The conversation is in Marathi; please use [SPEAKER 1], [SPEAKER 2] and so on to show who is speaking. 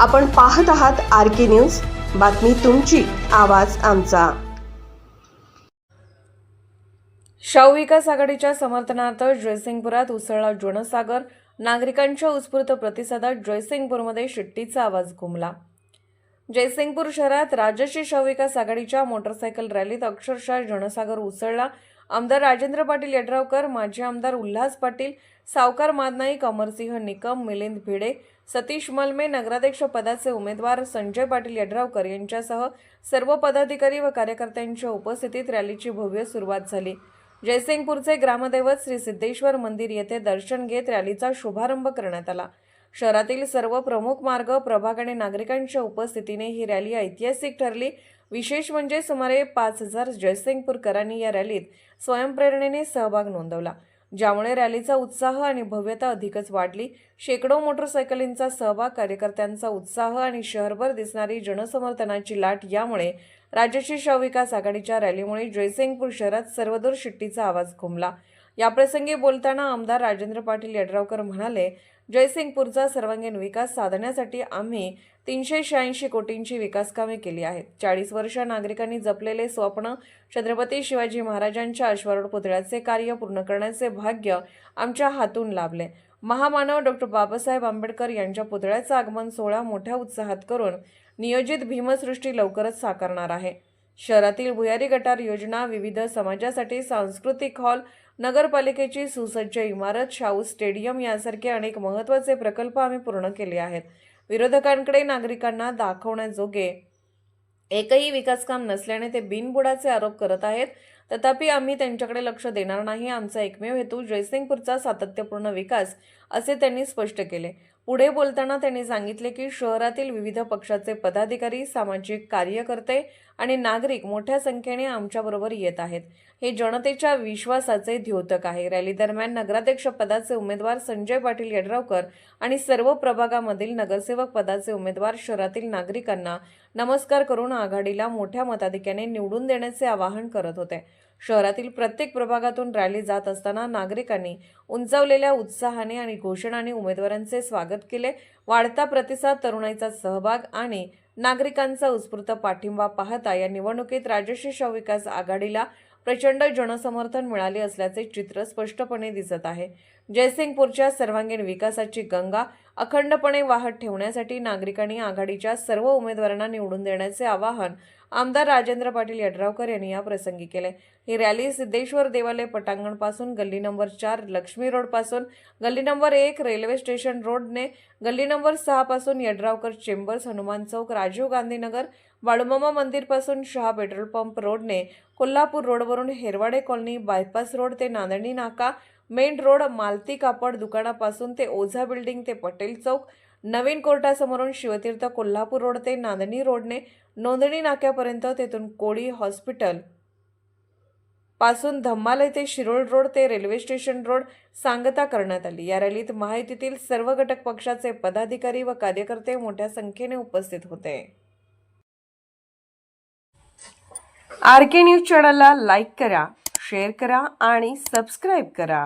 [SPEAKER 1] आपण पाहत आहात आर के न्यूज. बातमी तुमची आवाज आमचा.
[SPEAKER 2] शाहू विकास आघाडीच्या समर्थनार्थ जयसिंगपुरात उसळला जनसागर. नागरिकांच्या उत्स्फूर्त प्रतिसादात जयसिंगपूरमध्ये शिट्टीचा आवाज घुमला. जयसिंगपूर शहरात राजश्री शाहू विकास आघाडीच्या मोटरसायकल रॅलीत अक्षरशः जनसागर उसळला. आमदार राजेंद्र पाटील यड्रावकर माजी आमदार उल्हास पाटील सावकार मादनाईक अमरसिंह निकम मिलिंद भिडे सतीश मलमे नगराध्यक्ष पदाचे उमेदवार संजय पाटील यड्रावकर यांच्यासह सर्व पदाधिकारी व कार्यकर्त्यांच्या उपस्थितीत रॅलीची भव्य सुरुवात झाली. जयसिंगपूरचे ग्रामदैवत श्री सिद्धेश्वर मंदिर येथे दर्शन घेत रॅलीचा शुभारंभ करण्यात आला. शहरातील सर्व प्रमुख मार्ग प्रभाग आणि नागरिकांच्या उपस्थितीने ही रॅली ऐतिहासिक ठरली. विशेष म्हणजे सुमारे पाच हजार जयसिंगपूरकरांनी या रॅलीत स्वयंप्रेरणेने सहभाग नोंदवला. ज्यामुळे रॅलीचा उत्साह आणि भव्यता अधिकच वाढली. शेकडो मोटरसायकलींचा सहभाग कार्यकर्त्यांचा उत्साह आणि शहरभर दिसणारी जनसमर्थनाची लाट यामुळे राज्याची शाहू आघाडीच्या रॅलीमुळे जयसिंगपूर शहरात सर्वदूर शिट्टीचा आवाज घुमला याप्रसंगी बोलताना आमदार राजेंद्र पाटील यड्रावकर म्हणाले जयसिंगपूरचा सर्वांगीण विकास साधण्यासाठी आम्ही तीनशे शहाऐंशी कोटींची विकासकामे केली आहेत. चाळीस वर्ष नागरिकांनी जपलेले स्वप्न छत्रपती शिवाजी महाराजांच्या अश्वारूढ पुतळ्याचे कार्य पूर्ण करण्याचे भाग्य आमच्या हातून लाभले. महामानव डॉक्टर बाबासाहेब आंबेडकर यांच्या पुतळ्याचा आगमन सोहळा मोठ्या उत्साहात करून नियोजित भीमसृष्टी लवकरच साकारणार आहे. शहरातील भुयारी गटार योजना विविध समाजासाठी सांस्कृतिक हॉल नगरपालिकेची सुसज्ज इमारत शाहू स्टेडियम यासारखे अनेक महत्त्वाचे प्रकल्प आम्ही पूर्ण केले आहेत. विरोधकांकडे नागरिकांना दाखवण्याजोगे एकही विकासकाम नसल्याने ते बिनबुडाचे आरोप करत आहेत. तथापि आम्ही त्यांच्याकडे लक्ष देणार नाही आमचा एकमेव हेतू जयसिंगपूरचा सातत्यपूर्ण विकास असे त्यांनी स्पष्ट केले. पुढे बोलताना त्यांनी सांगितले की शहरातील विविध पक्षाचे पदाधिकारी सामाजिक कार्यकर्ते आणि नागरिक मोठ्या संख्येने आमच्याबरोबर येत आहेत. हे जनतेच्या विश्वासाचे द्योतक आहे. रॅली दरम्यान नगराध्यक्ष पदाचे उमेदवार संजय पाटील यड्रावकर आणि सर्व प्रभागामधील नगरसेवक पदाचे उमेदवार शहरातील नागरिकांना नमस्कार करून आघाडीला मोठ्या मताधिक्याने निवडून देण्याचे आवाहन करत होते. शहरातील प्रत्येक प्रभागातून रॅली जात असताना नागरिकांनी उंचावलेल्या उत्साहाने आणि घोषणाने उमेदवारांचे स्वागत केले. वाढता प्रतिसाद तरुणाईचा सहभाग आणि नागरिकांचा उत्स्फूर्त पाठिंबा पाहता या निवडणुकीत राजश्री शाहू आघाडीला प्रचंड जनसमर्थन मिळाले असल्याचे चित्र स्पष्टपणे दिसत आहे. जयसिंगपूरच्या सर्वांगीण विकासाची गंगा अखंडपणे वाहत ठेवण्यासाठी नागरिकांनी आघाडीच्या सर्व उमेदवारांना निवडून देण्याचे आवाहन आमदार राजेंद्र पाटील यड्रावकर यांनी या प्रसंगी केले. ही रॅली सिद्धेश्वर देवालय पटांगणपासून गल्ली नंबर चार लक्ष्मी रोडपासून गल्ली नंबर एक रेल्वे स्टेशन रोडने गल्ली number सहापासून Yadravkar chambers Hanuman Chowk Rajiv Gandhinagar Walumama Balumama Shah petrol pump रोडने कोल्हापूर रोडवरून हेरवाडे कॉलनी बायपास रोड ते नांदणी नाका मेन रोड मालती कापड दुकानापासून ते ओझा बिल्डिंग ते पटेल चौक. नवीन कोर्टासमोरून शिवतीर्थ कोल्हापूर रोड ते नांदणी रोडने नोंदणी नाक्यापर्यंत तेथून कोळी हॉस्पिटल. पासून धम्मालय ते शिरोळ रोड ते रेल्वे स्टेशन रोड सांगता करण्यात आली. या रॅलीत माहितीतील सर्व घटक पक्षाचे पदाधिकारी व कार्यकर्ते मोठ्या संख्येने उपस्थित होते. आर के न्यूज चॅनलला लाईक करा शेअर करा आणि सबस्क्राईब करा.